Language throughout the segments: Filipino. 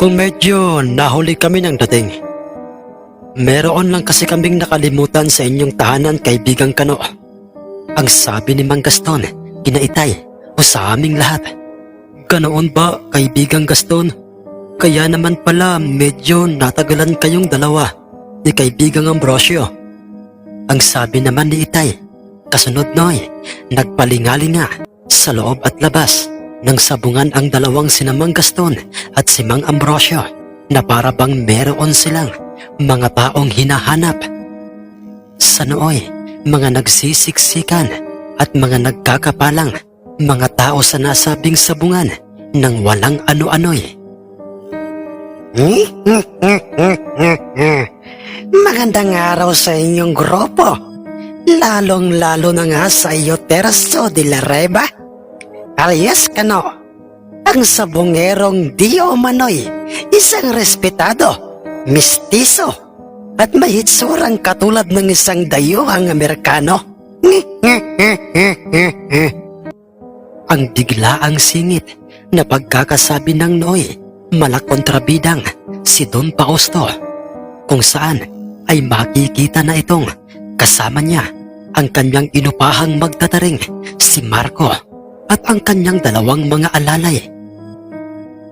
Kung medyo nahuli kami ng dating. Meron lang kasi kaming nakalimutan sa inyong tahanan kaibigang kano. Ang sabi ni Mang Gaston, kinaitay o sa aming lahat. Ganoon ba kaibigang Gaston? Kaya naman pala medyo natagalan kayong dalawa ni kaibigang Ambrosio. Ang sabi naman ni Itay, kasunod noy, nagpalingali nga sa loob at labas nang sabungan ang dalawang sinamang Gaston at si Mang Ambrosio na para bang meron silang mga taong hinahanap. Sa nooy, mga nagsisiksikan at mga nagkakapalang mga tao sa nasabing sabungan ng walang ano-ano'y. Magandang araw sa inyong grupo. Lalong-lalo na nga sa iyo, Terso de la Reba. Alias Kano, ang sabongerong Dio Manoy, isang respetado, mistiso, at may katulad ng isang dayuhang Amerikano. ang biglaang singit na pagkakasabi ng Noy, malakontrabidang si Don Pausto, kung saan ay makikita na itong kasama niya ang kanyang inupahang magtataring si Marco at ang kanyang dalawang mga alalay.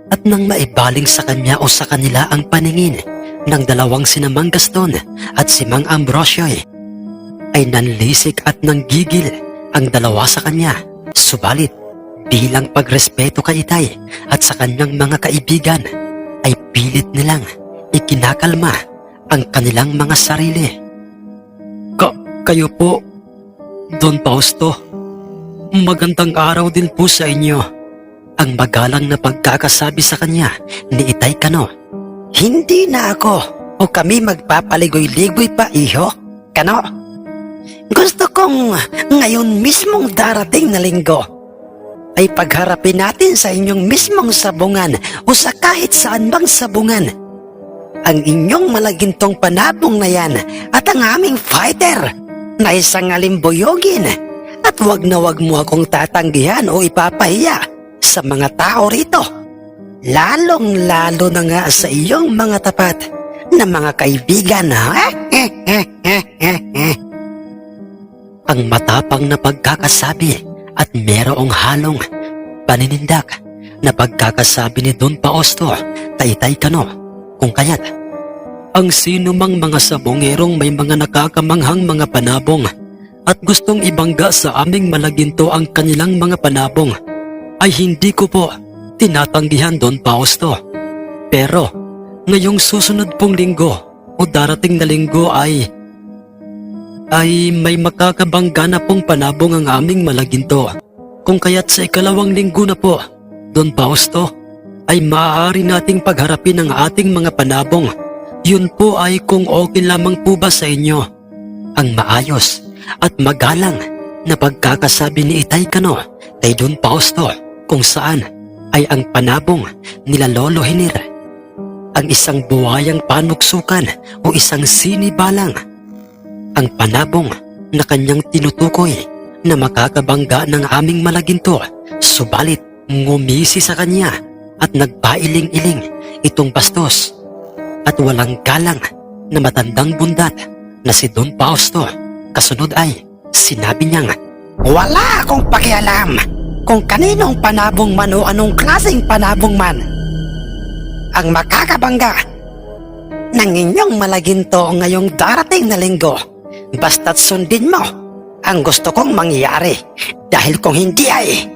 At nang maibaling sa kanya o sa kanila ang paningin ng dalawang sinamang Gaston at si Mang Ambrosio ay nanlisik at nanggigil ang dalawa sa kanya. Subalit, bilang pagrespeto kay Itay at sa kanyang mga kaibigan, ay pilit nilang ikinakalma ang kanilang mga sarili. Ka kayo po, Don Fausto. Magandang araw din po sa inyo. Ang magalang na pagkakasabi sa kanya ni Itay Kano. Hindi na ako o kami magpapaligoy-ligoy pa, iho. Kano? Gusto kong ngayon mismong darating na linggo ay pagharapin natin sa inyong mismong sabungan o sa kahit saan bang sabungan. Ang inyong malagintong panabong na yan at ang aming fighter na isang alimbuyogin wag na wag mo akong tatanggihan o ipapahiya sa mga tao rito. Lalong lalo na nga sa iyong mga tapat na mga kaibigan ha? ang matapang na pagkakasabi at merong halong paninindak na pagkakasabi ni Don Paosto, Taytay Kano, kung kaya't ang sino mang mga sabongerong may mga nakakamanghang mga panabong at gustong ibangga sa aming malaginto ang kanilang mga panabong ay hindi ko po tinatanggihan Don Pausto. Pero ngayong susunod pong linggo o darating na linggo ay ay may makakabangga na pong panabong ang aming malaginto. Kung kaya't sa ikalawang linggo na po, Don Pausto, ay maaari nating pagharapin ang ating mga panabong yun po ay kung okay lamang po ba sa inyo ang maayos at magalang na pagkakasabi ni Itay Kano kay Don Fausto kung saan ay ang panabong nila Lolo Hinir. Ang isang buwayang panuksukan o isang sinibalang. Ang panabong na kanyang tinutukoy na makakabangga ng aming malaginto subalit ngumisi sa kanya at nagpailing-iling itong bastos at walang galang na matandang bundat na si Don Fausto. Kasunod ay sinabi niyang, Wala akong pakialam kung kaninong panabong man o anong klaseng panabong man. Ang makakabangga ng inyong malaginto ngayong darating na linggo basta't sundin mo ang gusto kong mangyari dahil kung hindi ay...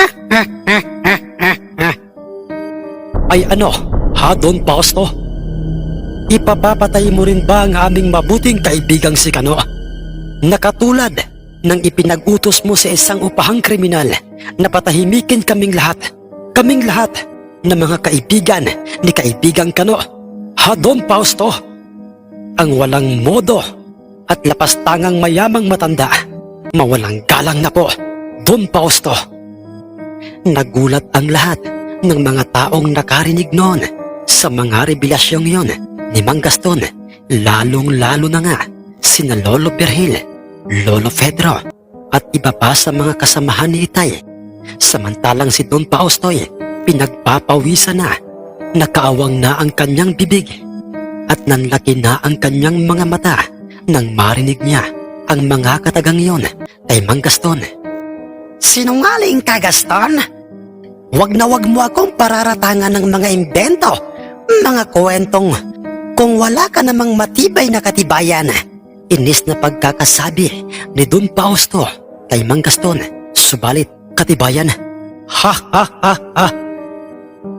ay ano, ha Don Fausto? Ipapapatay mo rin ba ang aming mabuting kaibigang si Kano? Nakatulad ng ipinag-utos mo sa isang upahang kriminal na patahimikin kaming lahat. Kaming lahat na mga kaibigan ni kaibigang Kano. Ha, Don Fausto? Ang walang modo at lapastangang mayamang matanda. Mawalang galang na po, Don Fausto. Nagulat ang lahat ng mga taong nakarinig noon sa mga revelasyong yon ni Mang Gaston. Lalong-lalo na nga sina Lolo Berhil, Lolo Pedro at iba pa sa mga kasamahan ni Itay. Samantalang si Don Paustoy pinagpapawisan na, nakaawang na ang kanyang bibig at nanlaki na ang kanyang mga mata nang marinig niya ang mga katagang yon kay Mang Gaston. Sinungaling ka, Gaston? Wag na wag mo akong pararatangan ng mga imbento, mga kwentong kung wala ka namang matibay na katibayan. Inis na pagkakasabi ni Don Fausto kay Mang Gaston. Subalit, katibayan. Ha ha ha ha.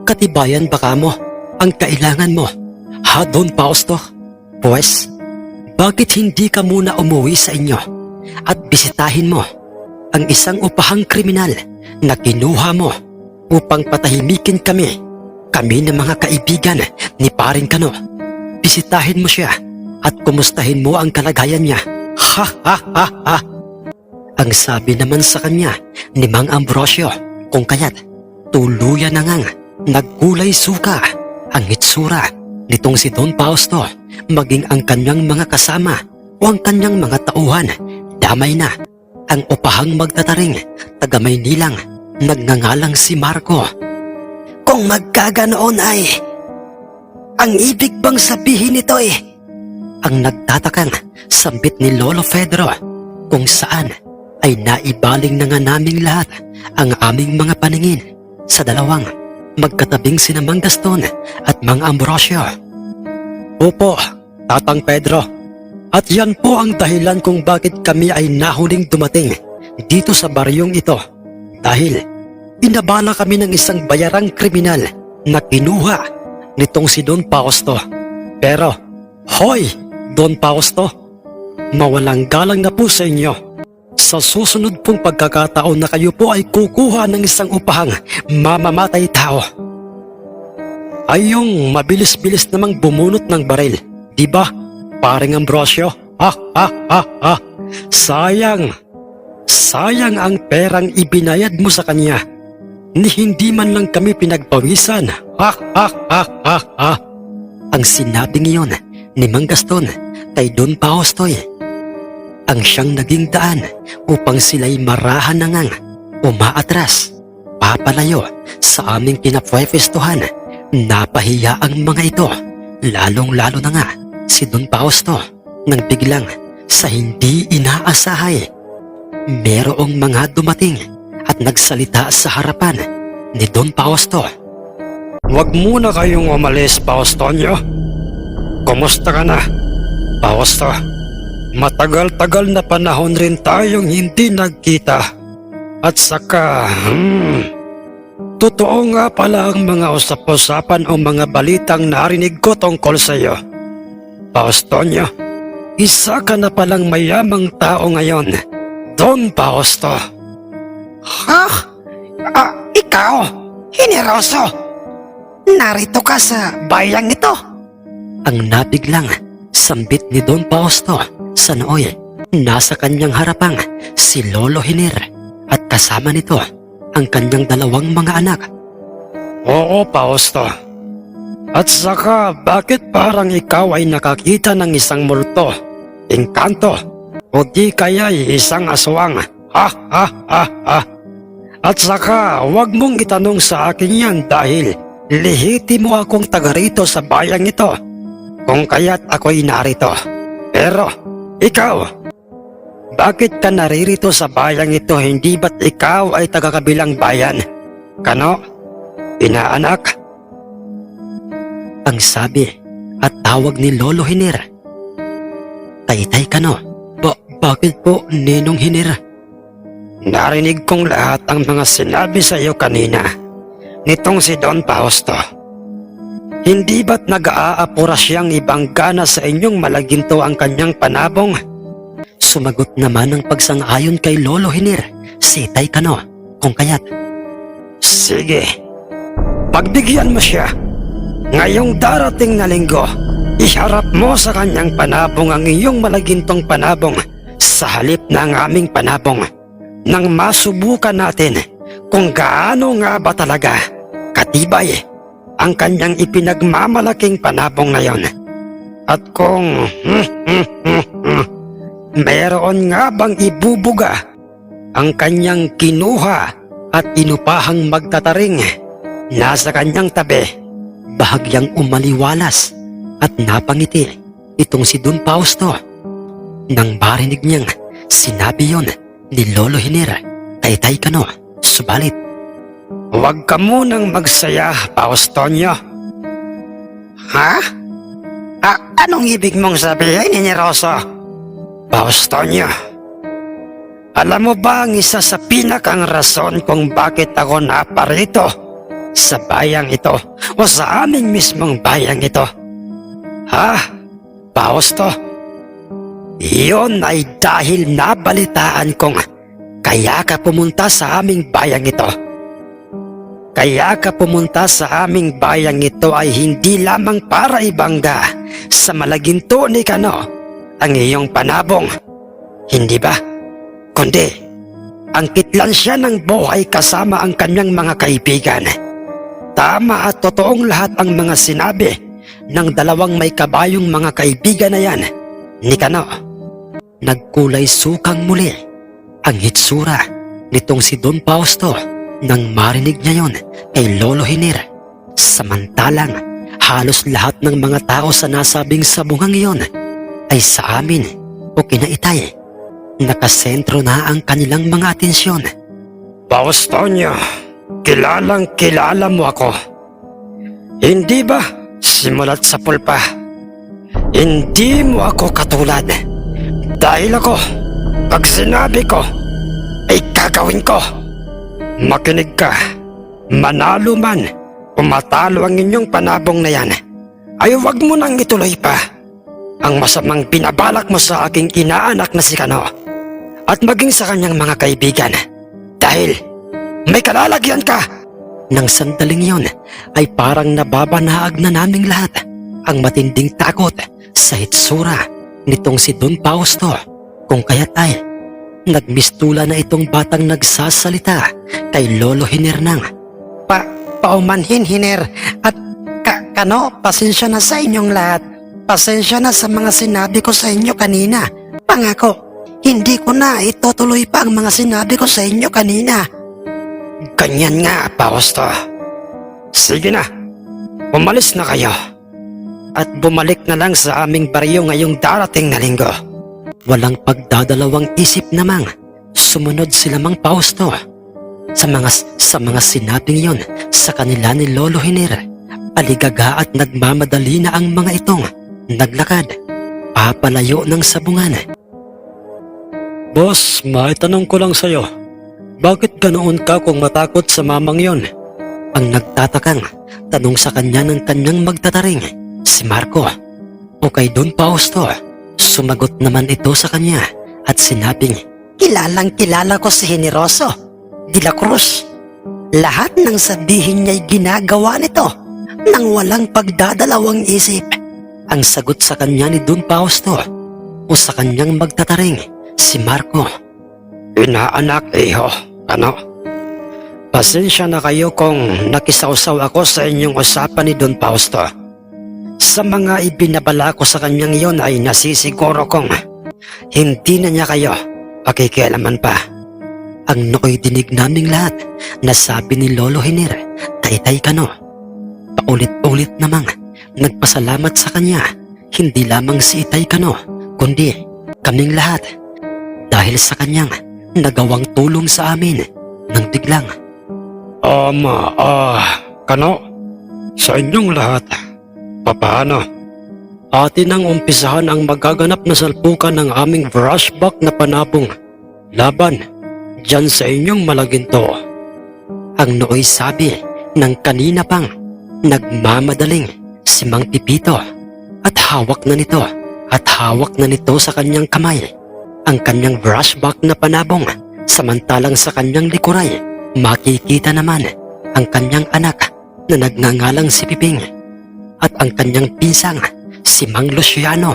Katibayan baka mo ang kailangan mo. Ha Don Fausto? Pues, bakit hindi ka muna umuwi sa inyo at bisitahin mo ang isang upahang kriminal na kinuha mo upang patahimikin kami, kami ng mga kaibigan ni Paring Kano. Bisitahin mo siya at kumustahin mo ang kalagayan niya. Ha ha ha ha! Ang sabi naman sa kanya ni Mang Ambrosio kung kaya't tuluyan na ngang nagkulay suka ang hitsura nitong si Don Fausto maging ang kanyang mga kasama o ang kanyang mga tauhan damay na ang upahang magtataring taga Maynilang nagngangalang si Marco. Kung magkaganoon ay ang ibig bang sabihin nito eh ang nagtatakang sambit ni Lolo Pedro kung saan ay naibaling na nga naming lahat ang aming mga paningin sa dalawang magkatabing sina Mang Gaston at Mang Ambrosio. Opo, Tatang Pedro. At yan po ang dahilan kung bakit kami ay nahuling dumating dito sa baryong ito. Dahil inabala kami ng isang bayarang kriminal na kinuha nitong si Don Fausto. Pero, hoy, Don Fausto, mawalang galang na po sa inyo. Sa susunod pong pagkakataon na kayo po ay kukuha ng isang upahang mamamatay tao. Ay yung mabilis-bilis namang bumunot ng baril, di ba? Paring Ambrosio, ha ha ha ha, sayang. Sayang ang perang ibinayad mo sa kanya. Ni hindi man lang kami pinagpawisan, ha ha ha ha ha. Ang sinabi ngayon ni Mang Gaston kay Don Paustoy ang siyang naging daan upang sila'y marahan na ngang umaatras, papalayo sa aming kinapwepestuhan. Napahiya ang mga ito, lalong-lalo na nga si Don Fausto nang biglang sa hindi inaasahay. Merong mga dumating at nagsalita sa harapan ni Don Fausto. Huwag muna kayong umalis, Faustonio. Kumusta ka na, Fausto? Matagal-tagal na panahon rin tayong hindi nagkita. At saka, hmm, totoo nga pala ang mga usap-usapan o mga balitang narinig ko tungkol sa iyo. Paustonio, isa ka na palang mayamang tao ngayon. Don Pausto. Ha? Ah, ikaw? Hineroso? Narito ka sa bayang ito? Ang nabiglang sambit ni Don Pausto sa nooy. Nasa kanyang harapang si Lolo Hiner at kasama nito ang kanyang dalawang mga anak. Oo, Pausto. At saka, bakit parang ikaw ay nakakita ng isang multo, engkanto, o di kaya isang aswang? Ha ha ha ha. At saka, huwag mong itanong sa akin yan dahil lihiti mo akong taga rito sa bayang ito. Kung kaya't ako'y narito. Pero, ikaw, bakit ka naririto sa bayang ito hindi ba't ikaw ay taga-kabilang bayan? Kano? Inaanak? Ang sabi at tawag ni Lolo Hiner. Taytay Kano, ba bakit po Ninong Hiner? Narinig kong lahat ang mga sinabi sa iyo kanina nitong si Don Fausto. Hindi ba't nag-aapura siyang ibang gana sa inyong malaginto ang kanyang panabong? Sumagot naman ng pagsang-ayon kay Lolo Hiner, si Tay Kano, kung kaya't. Sige, pagbigyan mo siya. Ngayong darating na linggo, iharap mo sa kanyang panabong ang iyong malagintong panabong sa halip ng aming panabong nang masubukan natin kung gaano nga ba talaga katibay ang kanyang ipinagmamalaking panabong na yon. At kung meron nga bang ibubuga ang kanyang kinuha at inupahang magtataring nasa kanyang tabi Bahagyang umaliwalas at napangiti itong si Don Fausto. Nang marinig niyang sinabi yon ni Lolo Hiner kay Taykano, subalit Huwag ka munang magsaya, Paustonio. Ha? Ah, anong ibig mong sabihin, Ineroso? Paustonio, alam mo ba ang isa sa pinakang rason kung bakit ako naparito sa bayang ito o sa aming mismong bayang ito? Ha? Pausto? Iyon ay dahil nabalitaan kong kaya ka pumunta sa aming bayang ito. Kaya ka pumunta sa aming bayang ito ay hindi lamang para ibangga sa malaginto ni Kano ang iyong panabong. Hindi ba? Kundi, ang kitlan siya ng buhay kasama ang kanyang mga kaibigan. Tama at totoong lahat ang mga sinabi ng dalawang may kabayong mga kaibigan na yan ni Kano. nagkulay sukang muli ang hitsura nitong si Don Fausto nang marinig niya yon kay Lolo Hiner. Samantalang halos lahat ng mga tao sa nasabing sabungang iyon ay sa amin o kinaitay. Nakasentro na ang kanilang mga atensyon. Paustonio, kilalang kilala mo ako. Hindi ba? Simulat sa pulpa. Hindi mo ako katulad. Dahil ako, pag sinabi ko, ay gagawin ko. Makinig ka. Manalo man o matalo ang inyong panabong na yan, ay huwag mo nang ituloy pa. Ang masamang binabalak mo sa aking inaanak na si Kano at maging sa kanyang mga kaibigan. Dahil may kalalagyan ka. Nang sandaling yon ay parang nababanaag na naming lahat ang matinding takot sa hitsura nitong si Don Fausto. Kung kaya't ay nagmistula na itong batang nagsasalita kay Lolo Hinernang. Pa, paumanhin, Hiner. At ka, kano, pasensya na sa inyong lahat. Pasensya na sa mga sinabi ko sa inyo kanina. Pangako, hindi ko na itutuloy pa ang mga sinabi ko sa inyo kanina. Ganyan nga, Pausto. Sige na, umalis na kayo. At bumalik na lang sa aming baryo ngayong darating na linggo. Walang pagdadalawang isip namang sumunod sila mang Fausto. Sa mga, sa mga sinabing yon sa kanila ni Lolo Hiner, aligaga at nagmamadali na ang mga itong naglakad, papalayo ng sabungan. Boss, maitanong ko lang sa'yo. Bakit ganoon ka kung matakot sa mamang yon? Ang nagtatakang tanong sa kanya ng kanyang magtataring, si Marco. O kay Don Fausto, sumagot naman ito sa kanya at sinabing, Kilalang kilala ko si Generoso, de la Cruz. Lahat ng sabihin niya'y ginagawa nito nang walang pagdadalawang isip. ang sagot sa kanya ni Don Fausto o sa kanyang magtataring, si Marco. Inaanak, iho. Ano? Pasensya na kayo kung nakisawsaw ako sa inyong usapan ni Don Fausto. Sa mga ibinabala ko sa kanyang iyon ay nasisiguro kong hindi na niya kayo pakikialaman pa. Ang nooy dinig naming lahat na sabi ni Lolo Hiner, Taytay Kano. Paulit-ulit namang nagpasalamat sa kanya, hindi lamang si Itay Kano, kundi kaming lahat. Dahil sa kanyang nagawang tulong sa amin nang biglang Ama, ah, kano? Sa inyong lahat. Paano? Atin ang umpisahan ang magaganap na salpukan ng aming brushback na panabong. Laban, dyan sa inyong malaginto. ang nooy sabi ng kanina pang nagmamadaling si Mang Pipito. At hawak na nito at hawak na nito sa kanyang kamay ang kanyang brushback na panabong. Samantalang sa kanyang likuray makikita naman ang kanyang anak na nagngangalang si Piping. At ang kanyang pinsang si Mang Luciano.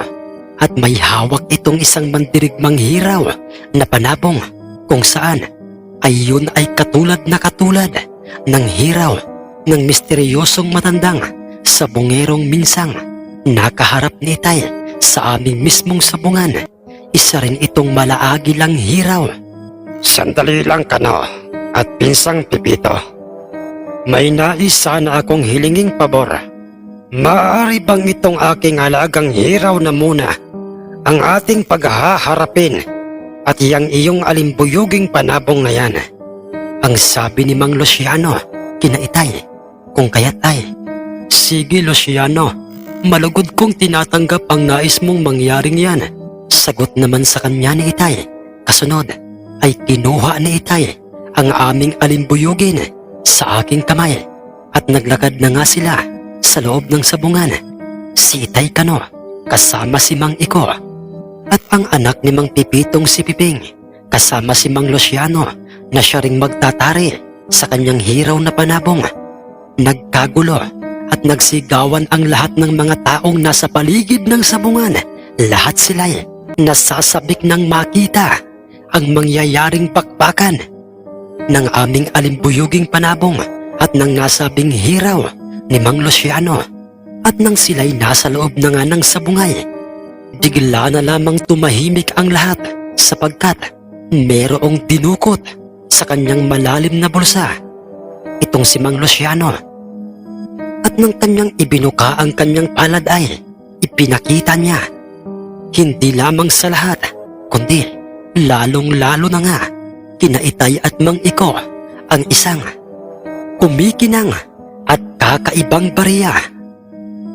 At may hawak itong isang mandirigmang hiraw na panabong kung saan ay yun ay katulad na katulad ng hiraw ng misteryosong matandang sa bungerong minsang nakaharap ni Itay sa aming mismong sabungan. Isa rin itong malaagi lang hiraw. Sandali lang kano at pinsang pipito. May nais sana akong hilinging pabor. Maaari bang itong aking alagang hiraw na muna ang ating paghaharapin at yang iyong alimbuyuging panabong na yan? Ang sabi ni Mang Luciano, kinaitay, kung kaya't ay, Sige Luciano, malugod kong tinatanggap ang nais mong mangyaring yan. Sagot naman sa kanya ni Itay, kasunod ay kinuha ni Itay ang aming alimbuyugin sa aking kamay at naglakad na nga sila sa loob ng sabungan. Si Itay Kano, kasama si Mang Iko at ang anak ni Mang Pipitong si Piping kasama si Mang Luciano na siya ring magtatari sa kanyang hiraw na panabong. Nagkagulo at nagsigawan ang lahat ng mga taong nasa paligid ng sabungan. Lahat sila'y nasasabik ng makita ang mangyayaring bakbakan ng aming alimbuyuging panabong at ng nasabing hiraw ni Mang Luciano at nang sila'y nasa loob na nga ng sabungay. Bigla na lamang tumahimik ang lahat sapagkat merong dinukot sa kanyang malalim na bulsa. Itong si Mang Luciano. At nang kanyang ibinuka ang kanyang palad ay ipinakita niya. Hindi lamang sa lahat, kundi lalong-lalo na nga kinaitay at Mang Iko ang isang kumikinang at kakaibang bariya.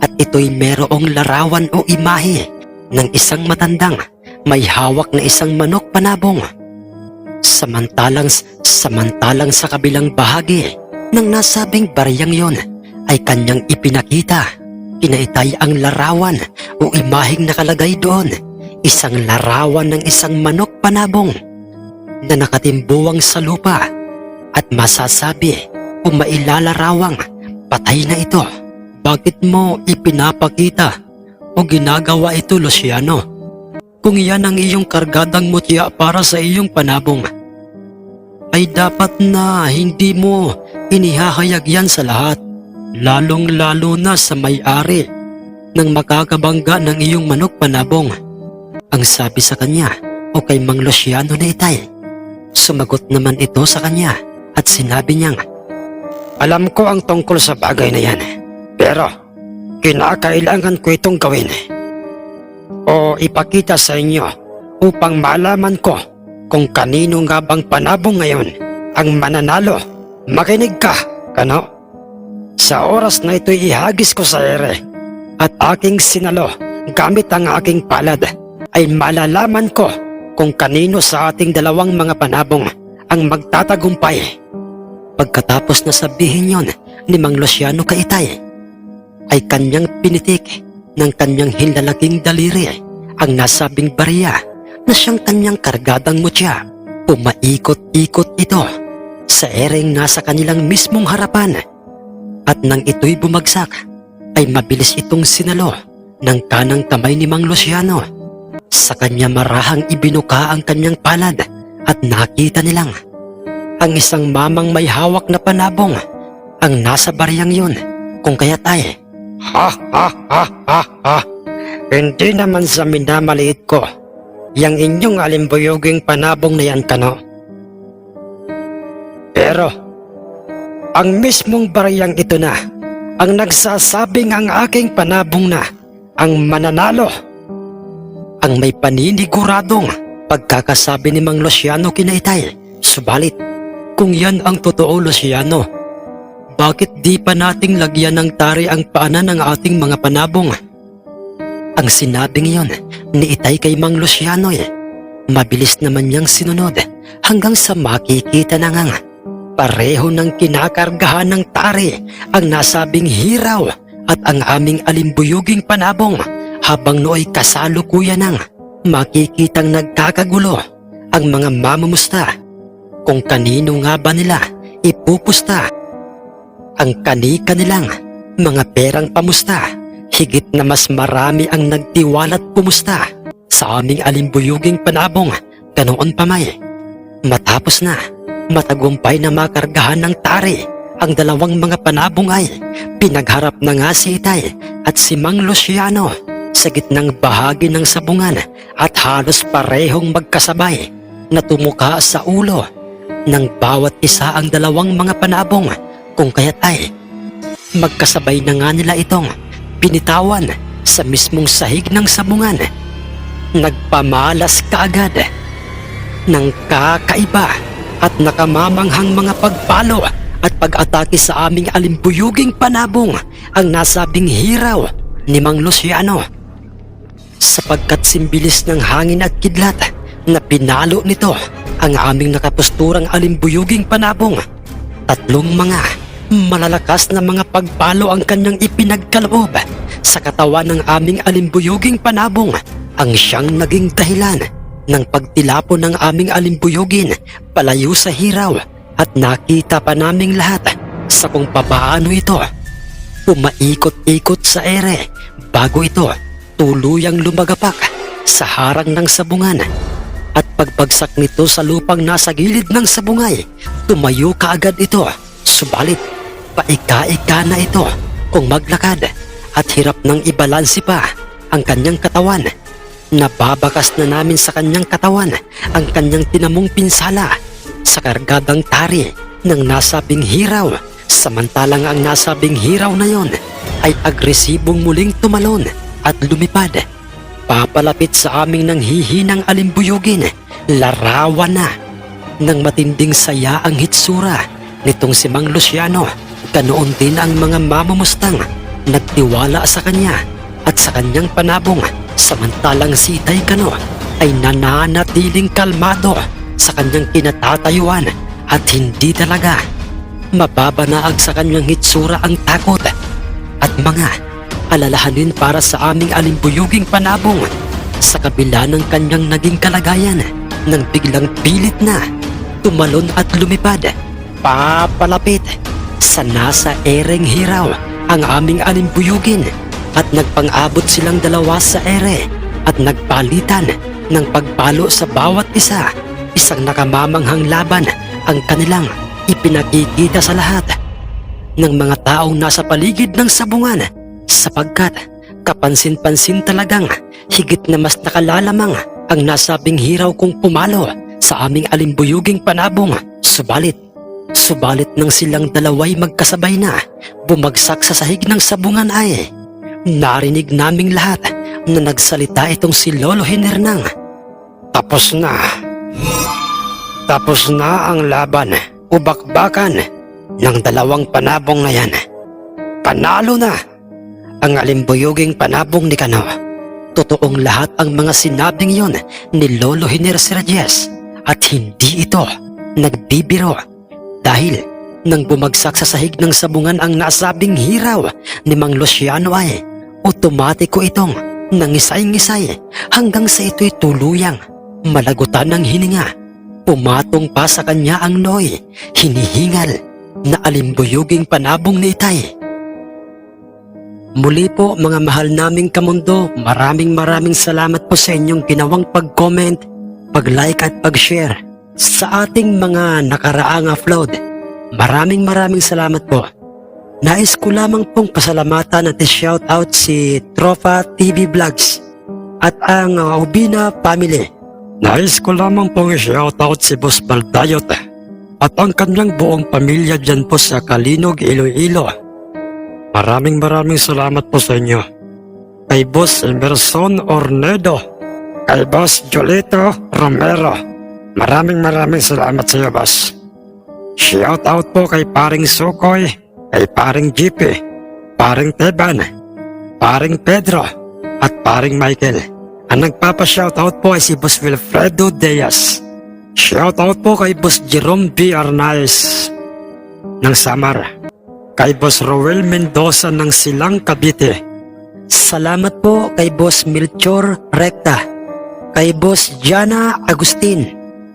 At ito'y merong larawan o imahe ng isang matandang may hawak na isang manok panabong. Samantalang, samantalang sa kabilang bahagi ng nasabing bariyang yon ay kanyang ipinakita. Kinaitay ang larawan o imaheng nakalagay doon. Isang larawan ng isang manok panabong na nakatimbuwang sa lupa at masasabi o mailalarawang patay na ito. Bakit mo ipinapakita o ginagawa ito, Luciano? Kung iyan ang iyong kargadang mutya para sa iyong panabong, ay dapat na hindi mo inihahayag yan sa lahat, lalong-lalo na sa may-ari ng makakabangga ng iyong manok panabong. Ang sabi sa kanya o kay Mang Luciano na itay, sumagot naman ito sa kanya at sinabi niyang, Alam ko ang tungkol sa bagay na yan. Pero, kinakailangan ko itong gawin. O ipakita sa inyo upang malaman ko kung kanino nga bang panabong ngayon ang mananalo. Makinig ka, kano? Sa oras na ito'y ihagis ko sa ere at aking sinalo gamit ang aking palad ay malalaman ko kung kanino sa ating dalawang mga panabong ang magtatagumpay. Pagkatapos na sabihin yon ni Mang Luciano Kaitay, ay kanyang pinitik ng kanyang hinlalaking daliri ang nasabing bariya na siyang kanyang kargadang mutya. Umaikot-ikot ito sa ereng nasa kanilang mismong harapan at nang ito'y bumagsak ay mabilis itong sinalo ng kanang kamay ni Mang Luciano. Sa kanya marahang ibinuka ang kanyang palad at nakita nilang ang isang mamang may hawak na panabong ang nasa bariyang yun kung kaya't ay Ha ha ha ha ha. Hindi naman sa minamaliit ko. Yang inyong alimbuyuging panabong na yan kano. Pero, ang mismong bariyang ito na, ang nagsasabing ang aking panabong na, ang mananalo. ang may paniniguradong pagkakasabi ni Mang Luciano kinaitay. Subalit, kung yan ang totoo Luciano, bakit di pa nating lagyan ng tari ang paanan ng ating mga panabong? Ang sinabing iyon ni Itay kay Mang Luciano eh, mabilis naman niyang sinunod hanggang sa makikita na ngang pareho ng kinakargahan ng tari ang nasabing hiraw at ang aming alimbuyuging panabong habang nooy kasalukuyan ng makikitang nagkakagulo ang mga mamumusta. Kung kanino nga ba nila ipupusta ang kani-kanilang mga perang pamusta. Higit na mas marami ang nagtiwala't pumusta. Sa aming alimbuyuging panabong ganoon pa may. Matapos na, matagumpay na makargahan ng tari. Ang dalawang mga panabong ay pinagharap na nga si Itay at si Mang Luciano sa gitnang bahagi ng sabungan at halos parehong magkasabay na tumuka sa ulo ng bawat isa ang dalawang mga panabong kung kaya't ay magkasabay na nga nila itong binitawan sa mismong sahig ng sabungan. Nagpamalas kaagad ng kakaiba at nakamamanghang mga pagpalo at pag-atake sa aming alimbuyuging panabong ang nasabing hiraw ni Mang Luciano. Sapagkat simbilis ng hangin at kidlat na pinalo nito ang aming nakapusturang alimbuyuging panabong. Tatlong mga malalakas na mga pagpalo ang kanyang ipinagkaloob. Sa katawan ng aming alimbuyuging panabong ang siyang naging dahilan ng pagtilapo ng aming alimbuyugin palayo sa hiraw at nakita pa naming lahat sa kung papaano ito. Pumaikot-ikot sa ere bago ito tuluyang lumagapak sa harang ng sabungan. At pagbagsak nito sa lupang nasa gilid ng sabungay tumayo kaagad ito. Subalit paika-ika na ito kung maglakad at hirap ng ibalansi pa ang kanyang katawan Nababakas na namin sa kanyang katawan ang kanyang tinamong pinsala sa kargadang tari ng nasabing hiraw. Samantalang ang nasabing hiraw na yon ay agresibong muling tumalon at lumipad. Papalapit sa aming nang hihinang alimbuyugin, larawan na ng matinding saya ang hitsura nitong si Mang Luciano. Ganoon din ang mga mamamustang nagtiwala sa kanya at sa kanyang panabong samantalang si Itay Kano ay nananatiling kalmado sa kanyang kinatatayuan at hindi talaga mababanaag sa kanyang hitsura ang takot at mga alalahanin para sa aming alimbuyuging panabong sa kabila ng kanyang naging kalagayan nang biglang pilit na tumalon at lumipad papalapit sa nasa ereng hiraw ang aming alimbuyugin at nagpang-abot silang dalawa sa ere at nagpalitan ng pagpalo sa bawat isa. Isang nakamamanghang laban ang kanilang ipinakikita sa lahat ng mga taong nasa paligid ng sabungan sapagkat kapansin-pansin talagang higit na mas nakalalamang ang nasabing hiraw kong pumalo sa aming alimbuyuging panabong. Subalit, subalit nang silang dalaway magkasabay na bumagsak sa sahig ng sabungan ay Narinig naming lahat na nagsalita itong si Lolo Hinernang. Tapos na. Tapos na ang laban, ubakbakan ng dalawang panabong na yan. Panalo na ang alimbuyuging panabong ni Kano. Totoong lahat ang mga sinabing yon ni Lolo Hiner Sergies at hindi ito nagbibiro dahil nang bumagsak sa sahig ng sabungan ang nasabing hiraw ni Mang Luciano ay otomatiko itong nangisay-ngisay hanggang sa ito'y tuluyang malagutan ng hininga. Pumatong pa sa kanya ang noy, hinihingal na alimbuyuging panabong ni Itay. Muli po mga mahal naming kamundo, maraming maraming salamat po sa inyong ginawang pag-comment, pag-like at pag-share sa ating mga nakaraang upload. Maraming maraming salamat po. Nais ko lamang pong pasalamatan at shout out si Tropa TV Vlogs at ang Ubina Family. Nais ko lamang pong i-shoutout si Boss Baldayot at ang kanyang buong pamilya dyan po sa Kalinog, Iloilo. Maraming maraming salamat po sa inyo. Kay Boss Emerson Ornedo, kay Boss Jolito Romero. Maraming maraming salamat sa iyo, Boss. Shoutout po kay Paring Sukoy, kay Paring GP, Paring Teban, Paring Pedro, at Paring Michael. Ang nagpapa-shoutout po ay si Boss Wilfredo Diaz. Shoutout po kay Boss Jerome B. Arnaez ng Samar. Kay Boss Roel Mendoza ng Silang Cavite. Salamat po kay Boss Melchor Recta, kay Boss Jana Agustin,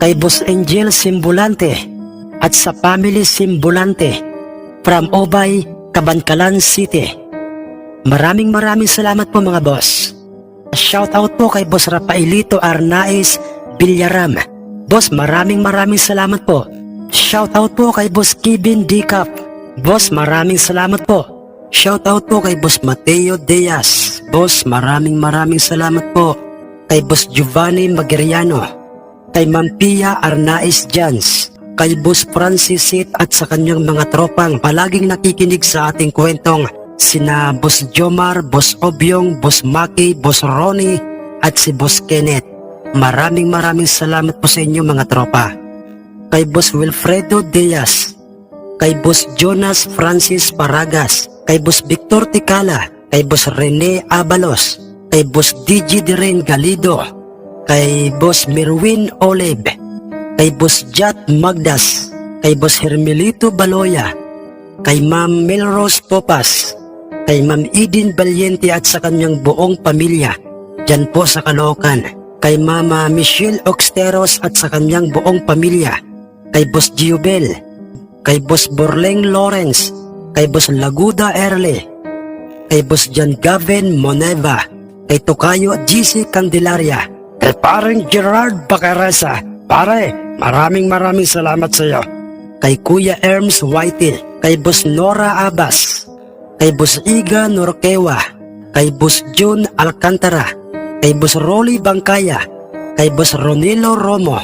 Kay Boss Angel Simbulante at sa Family Simbulante from Obay, Kabankalan City. Maraming maraming salamat po mga boss. Shoutout po kay Boss Rafaelito Arnaiz Villaram. Boss, maraming maraming salamat po. Shoutout po kay Boss Kevin Dicap. Boss, maraming salamat po. Shoutout po kay Boss Mateo Diaz. Boss, maraming maraming salamat po. Kay Boss Giovanni Magiriano. Kay Ma'am Pia Arnaiz Jans. Kay Boss Francis Sit at sa kanyang mga tropang palaging nakikinig sa ating kwentong sina Boss Jomar, Boss Obyong, Boss Maki, Boss Ronnie at si Boss Kenneth. Maraming maraming salamat po sa inyo mga tropa. Kay Boss Wilfredo Diaz, kay Boss Jonas Francis Paragas, kay Boss Victor Ticala, kay Boss Rene Abalos, kay Boss DJ Diren Galido, kay Boss Merwin Olive, kay Boss Jat Magdas, kay Boss Hermelito Baloya, kay Ma'am Melrose Topas, kay Ma'am Eden Valiente at sa kanyang buong pamilya, dyan po sa Caloocan, kay Mama Michelle Oxteros at sa kanyang buong pamilya, kay Boss Giobel, kay Boss Borleng Lawrence, kay Boss Laguda Erle, kay Boss John Gavin Moneva, kay Tokayo GC Candelaria, Kay parang Gerard Bacaresa. Pare, maraming maraming salamat sa iyo. kay Kuya Erms Whitey, kay Boss Nora Abbas, kay Boss Iga Norquewa, kay Boss June Alcantara, kay Boss Rolly Bangkaya, kay Boss Ronilo Romo,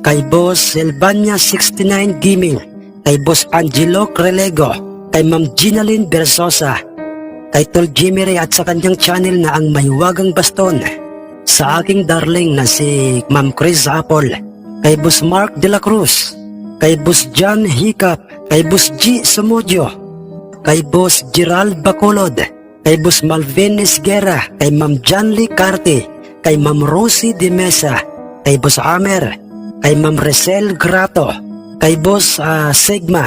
kay Boss Silvania 69 Gaming, kay Boss Angelo Crelego, kay Ma'am Ginalyn Bersosa, kay Tol Jimmy Ray at sa kanyang channel na ang Mahiwagang Baston, sa aking darling na si Ma'am Chris Apple, kay Boss Mark De La Cruz, kay Boss John Hiccup, kay Boss G. Sumudio, kay Boss Gerald Bacolod, kay Boss Malvin Esguera, kay Ma'am Janly Carte, kay Ma'am Rosie De Mesa, kay Boss Amer, kay Ma'am Resel Grato, kay Boss ah, Sigma,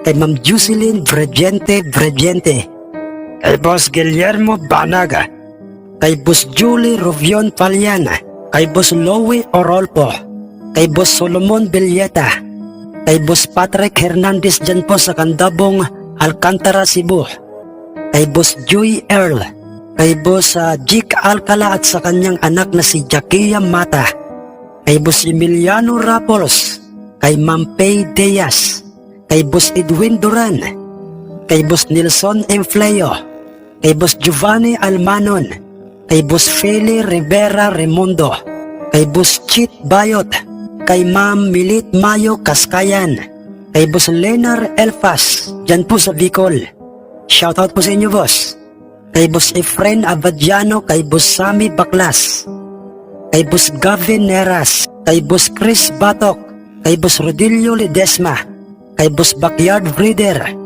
kay Ma'am Jocelyn Bregente Bregente, Kay Boss Guillermo Banaga. Kay Boss Julie Rovion Paliana, kay Boss Lowy Orolpo, kay Boss Solomon Villeta, kay Boss Patrick Hernandez dyan po sa Kandabong, Alcantara, Cebu, kay Boss Joy Earl, kay Boss ah, Jik Alcala at sa kanyang anak na si Jakia Mata, kay Boss Emiliano Rapolos, kay Ma'am Pay Diaz, kay Boss Edwin Duran, kay Boss Nelson Enfleo, kay Boss Giovanni Almanon, kay Boss Feli Rivera Remundo, kay Boss Chit Bayot, kay Ma'am Milit Mayo Kaskayan, kay Boss Lenar Elfas, dyan po sa Bicol. Shoutout po sa inyo, boss. Kay Boss Efren Abadiano, kay Boss Sami Baklas, kay Boss Gavin Neras, kay Boss Chris Batok, kay Boss Rodilio Ledesma, kay Boss Backyard Breeder,